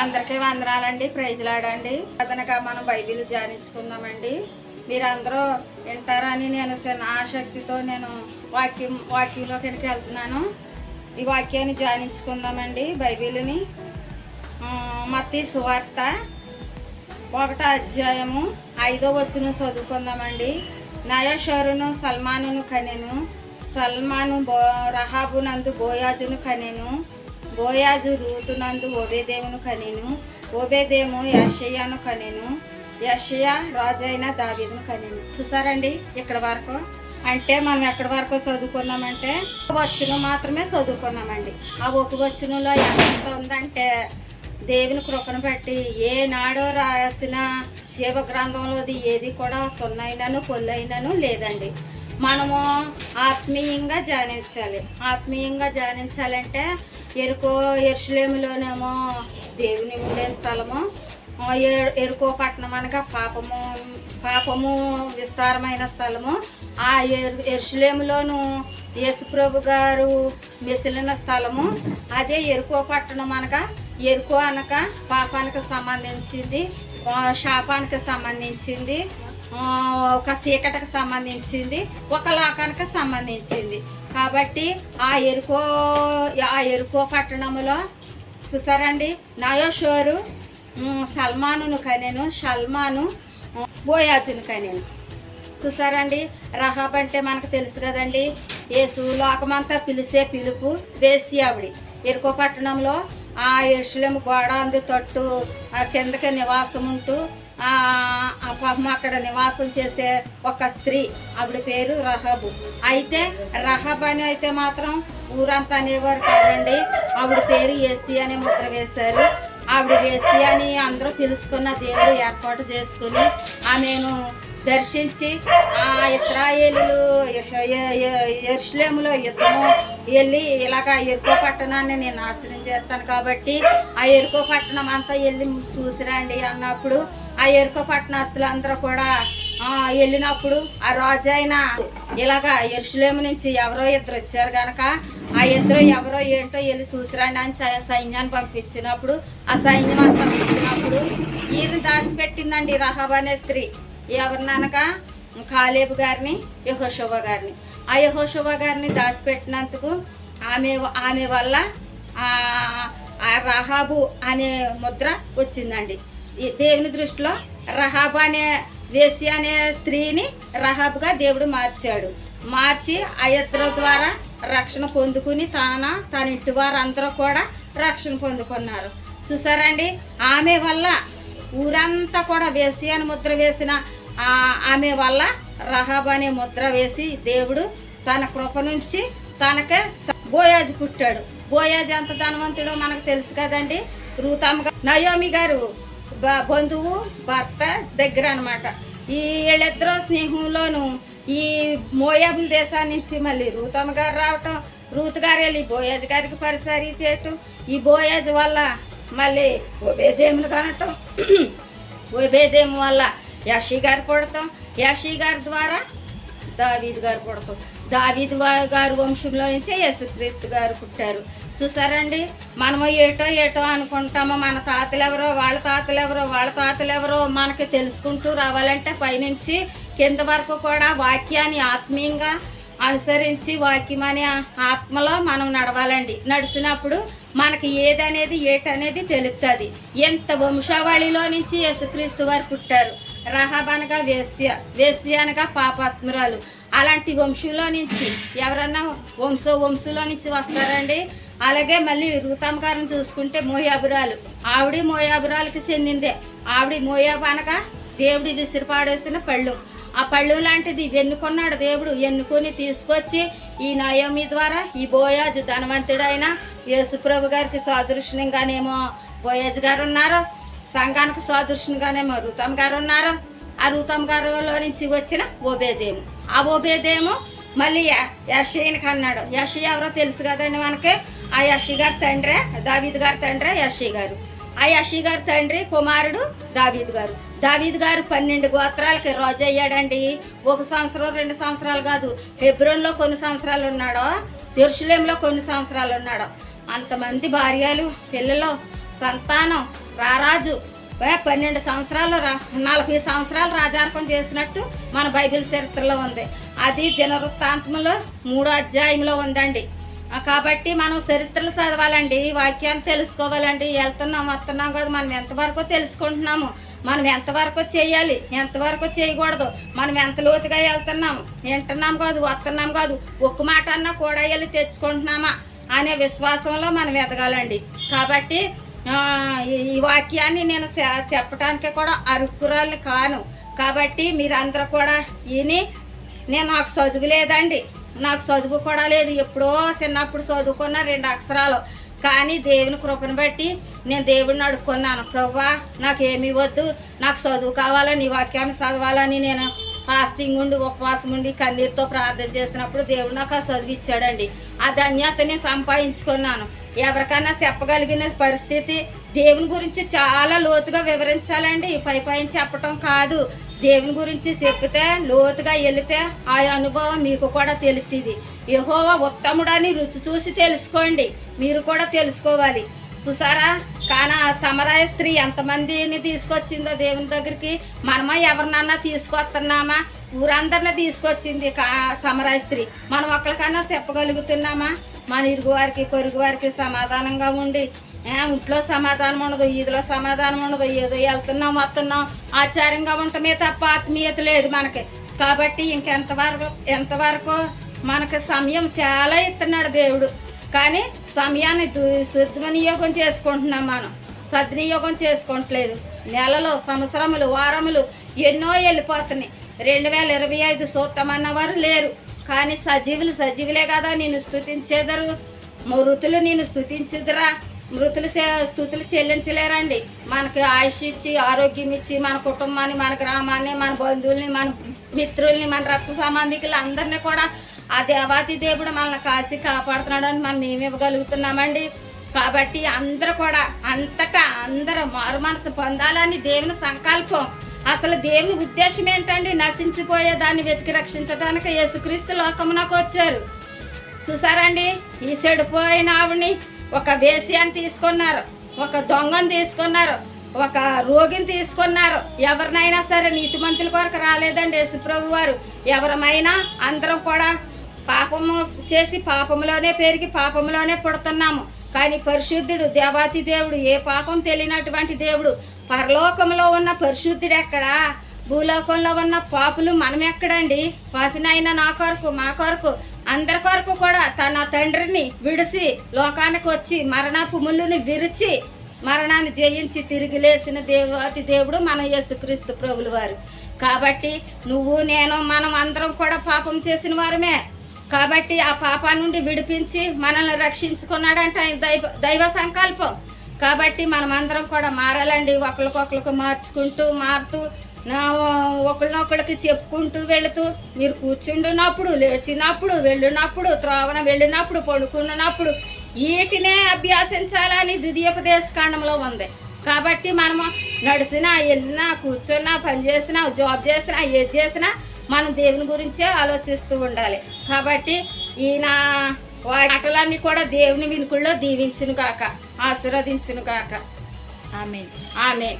అందరికీ వందనాలండి ప్రైజ్లాడండి. అదనగా మనం బైబిల్ ధ్యానించుకుందామండి. మీరందరూ వింటారని నేను చిన్న ఆసక్తితో నేను వాక్యం వాక్యంలోకి వెళ్తున్నాను. ఈ వాక్యాన్ని ధ్యానించుకుందామండి బైబిల్ని. మత్తి సువార్త ఒకటో అధ్యాయము ఐదో వచ్చును చదువుకుందామండి. నయషరును సల్మానును కనెను సల్మాను బో రహాబునందు బోయాజును కనెను బోయాజు రూతునందు ఓబేదేవును కనెను ఓబేదేము యషయ్యను కనెను యషయ రాజైన దావీదును కనెను. చూసారండి ఇక్కడ వరకు? అంటే మనం ఎక్కడి వరకు చదువుకున్నామంటే వచ్చును మాత్రమే చదువుకున్నామండి. ఆ ఒక వచ్చునులో ఎంత ఉందంటే దేవుని కృపను బట్టి ఏనాడో రాసిన జీవ గ్రంథంలోది ఏది కూడా సున్నైనను పొల్లైనను లేదండి. మనము ఆత్మీయంగా ధ్యానించాలి. ఆత్మీయంగా ధ్యానించాలంటే ఎరుకో ఎరుసలేములోనేమో దేవుని ఉండే స్థలము ఎ- ఎరుకో పట్టణం అనగా పాపము పాపము విస్తారమైన స్థలము. ఆ ఎరు ఎరుసలేములోను యేసుప్రభు గారు మెసిలిన స్థలము. అదే ఎరుకో పట్టణం అనగా ఎరుకో అనగా పాపానికి సంబంధించింది శాపానికి సంబంధించింది. ఒక చీకటికి సంబంధించింది ఒక లోకానికి సంబంధించింది. కాబట్టి ఆ ఎరుకో ఆ ఎరుకో పట్టణంలో చూసారండి నయోషోరు సల్మాను సల్మానును కనేను సల్మాను బోయాజును కనేను. చూసారండి రహాబ్ అంటే మనకు తెలుసు కదండి యేసు లోకమంతా పిలిచే పిలుపు వేసి ఆవిడి. ఎరుకో పట్టణంలో ఆ ఎరుసలేము గోడ అందు తట్టు ఆ కిందకి నివాసం ఉంటూ పాపం అక్కడ నివాసం చేసే ఒక స్త్రీ ఆవిడ పేరు రహబు. అయితే రహబ్ అని అయితే మాత్రం ఊరంతా అనేవారు కాదండి. ఆవిడ పేరు ఏసీ అనే ముద్ర వేశారు. ఆవిడ వేసి అని అందరూ తెలుసుకున్న దేవుడు ఏర్పాటు చేసుకుని ఆమెను దర్శించి ఆ ఇస్రాయేలు ఎరుసలేములో యుద్ధము వెళ్ళి ఇలాగ ఎరుకో పట్టణాన్ని నేను నాశనం చేస్తాను కాబట్టి ఆ ఎరుకో పట్టణం అంతా వెళ్ళి చూసిరండి అన్నప్పుడు ఆ ఎరుక పట్టణస్తులందరూ కూడా వెళ్ళినప్పుడు ఆ రాజు ఆయన ఇలాగా ఎరుసలేము నుంచి ఎవరో ఇద్దరు వచ్చారు కనుక ఆ ఇద్దరు ఎవరో ఏంటో వెళ్ళి చూసిరండి అని సైన్యాన్ని పంపించినప్పుడు ఆ సైన్యం అని పంపించినప్పుడు ఈయన దాచిపెట్టిందండి రహబ్ అనే స్త్రీ. ఎవరిననగా కాలేబు గారిని యహోశోభ గారిని. ఆ యహోశోభ గారిని దాచిపెట్టినందుకు ఆమె ఆమె వల్ల ఆ రహాబు అనే ముద్ర వచ్చిందండి. దేవుని దృష్టిలో రహాబ్ అనే వేసి అనే స్త్రీని రహాబ్గా దేవుడు మార్చాడు. మార్చి అయత్ర ద్వారా రక్షణ పొందుకుని తన తన ఇంటి వారందరూ కూడా రక్షణ పొందుకున్నారు. చూసారండి? ఆమె వల్ల ఊరంతా కూడా వేసి అని ముద్ర వేసిన ఆమె వల్ల రహాబ్ అనే ముద్ర వేసి దేవుడు తన కృప నుంచి తనకే బోయాజ్ పుట్టాడు. బోయాజ్ ఎంత ధనవంతుడో మనకు తెలుసు కదండి? రూతమ్మ నయోమి గారు బంధువు భర్త దగ్గర అనమాట ఈ వీళ్ళిద్దరూ స్నేహంలోను ఈ మోయాబుల దేశాన్ని నుంచి మళ్ళీ రూతమ్మ గారు రావటం రూత్ గారు వెళ్ళి బోయాజ్ గారికి పరిసరి చేయటం ఈ బోయాజ్ వల్ల మళ్ళీ ఉభయదేములు కనటం ఉభయదేము వల్ల యాషి గారు కొడతాం యాషి గారి ద్వారా దావీద్ గారు కొడుకు. దావీద్ గారు వంశంలో నుంచే యేసుక్రీస్తు గారు పుట్టారు. చూసారండి? మనము ఏటో ఏటో అనుకుంటాము మన తాతలు ఎవరో వాళ్ళ తాతలు ఎవరో వాళ్ళ తాతలు ఎవరో మనకి తెలుసుకుంటూ రావాలంటే పైనుంచి కింద వరకు కూడా వాక్యాన్ని ఆత్మీయంగా అనుసరించి వాక్యం అనే ఆత్మలో మనం నడవాలండి. నడిచినప్పుడు మనకి ఏదనేది ఏటనేది తెలుస్తుంది ఎంత వంశావళిలో నుంచి యేసుక్రీస్తు వారు పుట్టారు? రహాబ్ అనగా వేశ్య వేశ్య అనగా పాపాత్మురాలు. అలాంటి వంశంలో నుంచి ఎవరన్నా వంశ వంశంలో నుంచి వస్తారండి. అలాగే మళ్ళీ రూతమ్మ గారిని చూసుకుంటే మోయాబురాలు. ఆవిడ మోయాబురాలకి చెందిందే. ఆవిడ మోయాబు అనగా దేవుడి విసిరిపాడేసిన పళ్ళు. ఆ పళ్ళు లాంటిది ఎన్నుకున్నాడు దేవుడు. ఎన్నుకొని తీసుకొచ్చి ఈ నయోమి ద్వారా ఈ బోయాజు ధనవంతుడైన యేసుప్రభు గారికి సాదృశ్యంగానేమో బోయాజు గారు ఉన్నారు. సంఘానికి సాదృశ్యంగానేమో రూతమ్ గారు ఉన్నారు. ఆ రూతమ్ గారులో నుంచి వచ్చిన ఓబేదేము. ఆ ఓబేదేము మళ్ళీ యషయ్యనికి అన్నాడు. యషయ్య ఎవరో తెలుసు కదండి మనకి? ఆ యషి గారి తండ్రే దావీద్ గారి తండ్రే యషి గారు. ఆ యషి గారి తండ్రి కుమారుడు దావీద్ గారు. దావీద్ గారు పన్నెండు గోత్రాలకి రోజు అయ్యాడండి. ఒక సంవత్సరం రెండు సంవత్సరాలు కాదు. హెబ్రోన్లో కొన్ని సంవత్సరాలు ఉన్నాడో జెరూసలేంలో కొన్ని సంవత్సరాలు ఉన్నాడో. అంతమంది భార్యలు పిల్లలు సంతానం రారాజు. పన్నెండు సంవత్సరాలు నలభై సంవత్సరాలు రాజార్పం చేసినట్టు మన బైబిల్ చరిత్రలో ఉంది. అది దినవృత్తాంతంలో మూడో అధ్యాయంలో ఉందండి. కాబట్టి మనం చరిత్రలు చదవాలండి వాక్యాన్ని తెలుసుకోవాలండి. వెళ్తున్నాం వస్తున్నాం కదా మనం ఎంతవరకు తెలుసుకుంటున్నాము మనం ఎంతవరకు చేయాలి ఎంతవరకు చేయకూడదు మనం ఎంత లోతుగా వెళ్తున్నాము వింటున్నాం కాదు వస్తున్నాం కాదు ఒక్క మాట అన్నా కూడా వెళ్ళి తెచ్చుకుంటున్నామా అనే విశ్వాసంలో మనం ఎదగాలండి. కాబట్టి ఈ- వాక్యాన్ని నేను చెప్పడానికి కూడా అరుకురాలు కాను. కాబట్టి మీరందరూ కూడా విని నేను నాకు చదువు లేదండి. నాకు చదువు కూడా లేదు. ఎప్పుడో చిన్నప్పుడు చదువుకున్న రెండు అక్షరాలు. కానీ దేవుని కృపను బట్టి నేను దేవుడిని అడుక్కున్నాను. ప్రవ్వా నాకు ఏమి వద్దు. నాకు చదువు కావాలని నీ వాక్యాన్ని చదవాలని నేను ఫాస్టింగ్ ఉండి ఉపవాసం ఉండి కన్నీరుతో ప్రార్థన చేసినప్పుడు దేవుడు నాకు ఆ చదువు ఇచ్చాడండి. ఆ ధన్యతని సంపాదించుకున్నాను. ఎవరికైనా చెప్పగలిగిన పరిస్థితి దేవుని గురించి చాలా లోతుగా వివరించాలండి. పై పైన చెప్పటం కాదు. దేవుని గురించి చెప్తే లోతుగా వెళితే ఆ అనుభవం మీకు కూడా తెలుస్తుంది. యహోవ ఉత్తముడని రుచి చూసి తెలుసుకోండి. మీరు కూడా తెలుసుకోవాలి. సుసారా కానీ ఆ సమరాయ స్త్రీ ఎంతమందిని తీసుకొచ్చిందో దేవుని దగ్గరికి మనమా ఎవరినన్నా తీసుకొస్తున్నామా? ఊరందరిని తీసుకొచ్చింది కా సమరాయ స్త్రీ. మనం ఒక్కరికన్నా చెప్పగలుగుతున్నామా? మన ఇరుగు వారికి పొరుగు వారికి సమాధానంగా ఉండి. ఇంట్లో సమాధానం ఉండదు ఈదిలో సమాధానం ఉండదు ఏదో వెళ్తున్నాం వస్తున్నాం ఆచారంగా ఉంటమే తప్ప ఆత్మీయత లేదు మనకి. కాబట్టి ఇంకెంతవరకు ఎంతవరకు మనకి సమయం చాలా ఇస్తున్నాడు దేవుడు. కానీ సమయాన్ని సద్వినియోగం చేసుకుంటున్నాం మనం. సద్వినియోగం చేసుకోవట్లేదు. నెలలు సంవత్సరములు వారములు ఎన్నో వెళ్ళిపోతున్నాయి. రెండు వేల ఇరవై ఐదు సూత్తమన్న వారు లేరు. కానీ సజీవులు సజీవులే కదా నేను స్థుతించేదరు మృతులు నేను స్థుతించుదురా మృతులు స్థుతులు చెల్లించలేరండి. మనకి ఆయుష్ ఇచ్చి ఆరోగ్యం ఇచ్చి మన కుటుంబాన్ని మన గ్రామాన్ని మన బంధువుల్ని మన మిత్రుల్ని మన రక్త సంబంధికులు అందరినీ కూడా ఆ దేవాతి దేవుడు మనల్ని కాసి కాపాడుతున్నాడు అని మనం మేము ఇవ్వగలుగుతున్నామండి కాబట్టి అందరూ కూడా అంతటా అందరూ మారు మనసు పొందాలని దేవుని సంకల్పం. అసలు దేవుని ఉద్దేశం ఏంటండి? నశించిపోయే దాన్ని వెతికి రక్షించడానికి యేసుక్రీస్తు లోకమునకు వచ్చారు. చూసారండి? ఈ చెడిపోయిన ఆవిడని ఒక వేసియాన్ని తీసుకున్నారు. ఒక దొంగను తీసుకున్నారు. ఒక రోగిని తీసుకున్నారు. ఎవరినైనా సరే నీతిమంతుల కొరకు రాలేదండి యేసుప్రభు వారు ఎవరమైనా అందరం కూడా పాపము చేసి పాపంలోనే పెరిగి పాపంలోనే పుడుతున్నాము. కానీ పరిశుద్ధుడు దేవాతి దేవుడు ఏ పాపం తెలియనటువంటి దేవుడు పరలోకంలో ఉన్న పరిశుద్ధుడు ఎక్కడా? భూలోకంలో ఉన్న పాపులు మనం ఎక్కడండి? పాపినైనా నా కొరకు మా కొరకు అందరి కొరకు కూడా తన తండ్రిని విడిసి లోకానికి వచ్చి మరణపు ముళ్ళుని విరిచి మరణాన్ని జయించి తిరిగి లేచిన దేవాతి దేవుడు మన యేసుక్రీస్తు ప్రభులు వారు. కాబట్టి నువ్వు నేను మనం అందరం కూడా పాపం చేసిన వారమే. కాబట్టి ఆ పాప నుండి విడిపించి మనల్ని రక్షించుకున్నాడంటే ఆయన దైవ దైవ సంకల్పం. కాబట్టి మనమందరం కూడా మారాలండి. ఒకరికొకరికి మార్చుకుంటూ మారుతూ ఒకరినొకరికి చెప్పుకుంటూ వెళుతూ మీరు కూర్చుండున్నప్పుడు లేచినప్పుడు వెళ్ళినప్పుడు త్రోవన వెళ్ళినప్పుడు పడుకున్నప్పుడు వీటినే అభ్యాసించాలని ద్వితీయోపదేశ కాండంలో ఉంది. కాబట్టి మనము నడిచినా వెళ్ళినా కూర్చున్నా పని చేసినా జాబ్ చేసినా ఏది చేసినా మనం దేవుని గురించే ఆలోచిస్తూ ఉండాలి. కాబట్టి ఈయన వాటలన్నీ కూడా దేవుని వినుకుల్లో దీవించును కాక ఆశీర్వదించును కాక ఆమె ఆమె